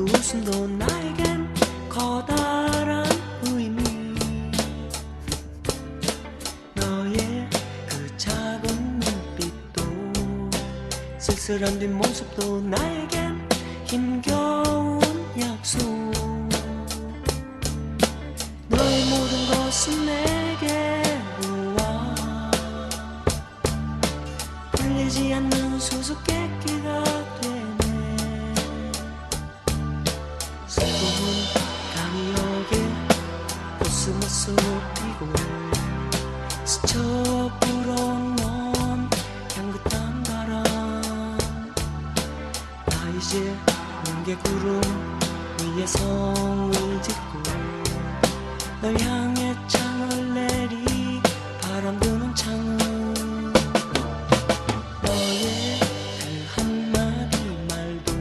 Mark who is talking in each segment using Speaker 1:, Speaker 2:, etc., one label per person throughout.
Speaker 1: 웃음도 나에겐 커다란 의미. 너의 그 작은 눈빛도 쓸쓸한 뒷모습도 나에겐 힘겨운 약속. 너의 모든 것은 내게로 와 풀리지 않는 수수께 스쳐 불어온 향긋한 바람. 나 이제 뭉게 구름 위에 성을 짓고 널 향해 창을 내리 바람 부는 창은 너의 그 한마디 말도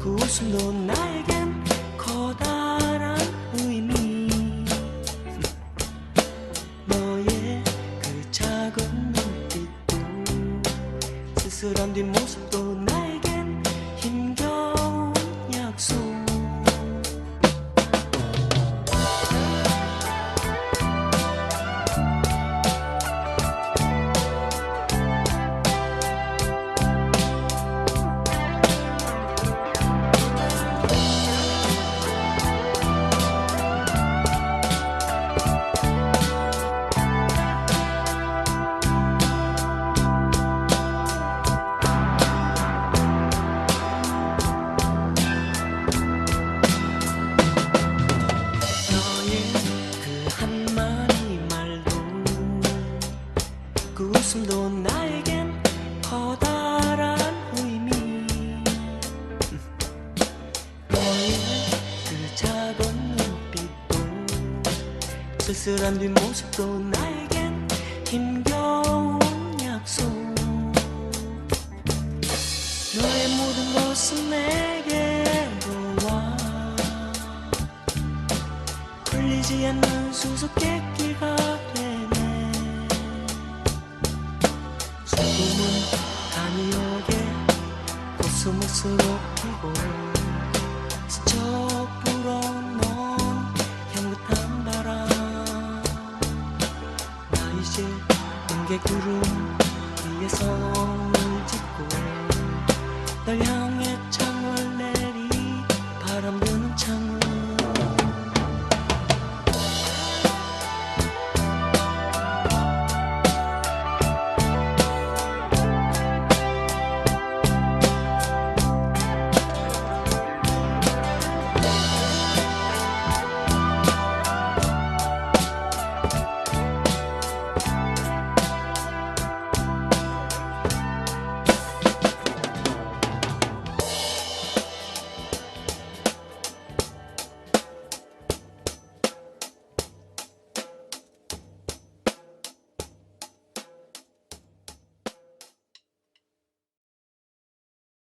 Speaker 1: 그 웃음도 쓸쓸한 뒷 나에겐 커다란 의미. 너의 그 작은 눈빛도 쓸쓸한 뒷모습도 나에겐 힘겨운 약속. 너의 모든 것은 내게로 와. 풀리지 않는 수수께끼 슬픔은 감이 오게 코스모스로 피고 스쳐 불어놓은 향긋한 바람. 나 이제 뭉게 구름 위에 성을 짓고 널 향해